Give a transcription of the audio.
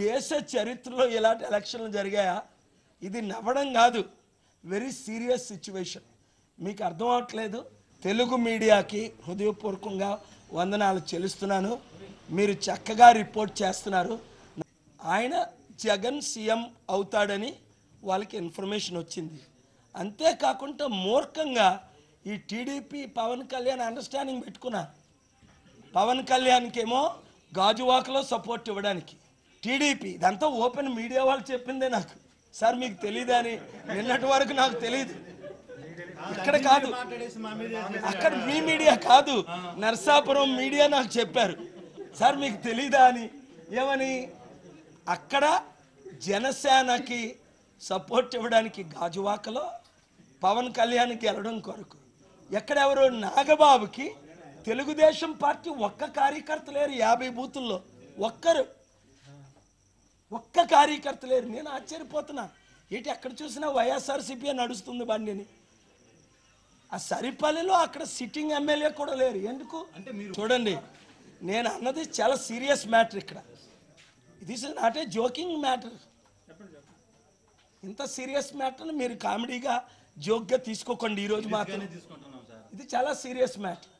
దేశ చరిత్రలో ఇలాంటి ఎలక్షన్లు జరిగాయా? ఇది నవ్వడం కాదు. వెరీ సీరియస్ సిచ్యువేషన్ మీకు అర్థం అవట్లేదు. తెలుగు మీడియాకి హృదయపూర్వకంగా వందనాలు చెల్లిస్తున్నాను. మీరు చక్కగా రిపోర్ట్ చేస్తున్నారు. ఆయన జగన్ సీఎం అవుతాడని వాళ్ళకి ఇన్ఫర్మేషన్ వచ్చింది. అంతేకాకుండా మూర్ఖంగా ఈ టీడీపీ పవన్ కళ్యాణ్ అండర్స్టాండింగ్ పెట్టుకున్నారు పవన్ కళ్యాణ్కి ఏమో గాజువాకలో సపోర్ట్ ఇవ్వడానికి. టీడీపీ ఇదంతా ఓపెన్ మీడియా వాళ్ళు చెప్పిందే నాకు. సార్ మీకు తెలియదా అని? నిన్నటి వరకు నాకు తెలియదు ఇక్కడ కాదు. అక్కడ మీ మీడియా కాదు. నర్సాపురం మీడియా నాకు చెప్పారు. సార్ మీకు తెలీదా అని? ఏమని? అక్కడ జనసేనకి సపోర్ట్ ఇవ్వడానికి గాజువాకలో పవన్ కళ్యాణ్ గెలవడం కొరకు ఎక్కడెవరో నాగబాబుకి తెలుగుదేశం పార్టీ ఒక్క కార్యకర్త లేరు యాభై బూతుల్లో. ఒక్కరు. ఒక్క కార్యకర్త లేరు. నేను ఆశ్చర్యపోతున్నా. ఏంటి ఎక్కడ చూసినా వైఎస్ఆర్సీపీ నడుస్తుంది బండిని. ఆ సరిపల్లిలో అక్కడ సిట్టింగ్ ఎమ్మెల్యే కూడా లేరు. ఎందుకు? చూడండి. నేను అన్నది చాలా సీరియస్ మ్యాటర్ ఇక్కడ. This is not a joking matter ఇంత సీరియస్ మ్యాటర్ని మీరు కామెడీగా జోక్గా తీసుకోకండి. ఈరోజు మాత్రం. ఇది చాలా సీరియస్ మ్యాటర్.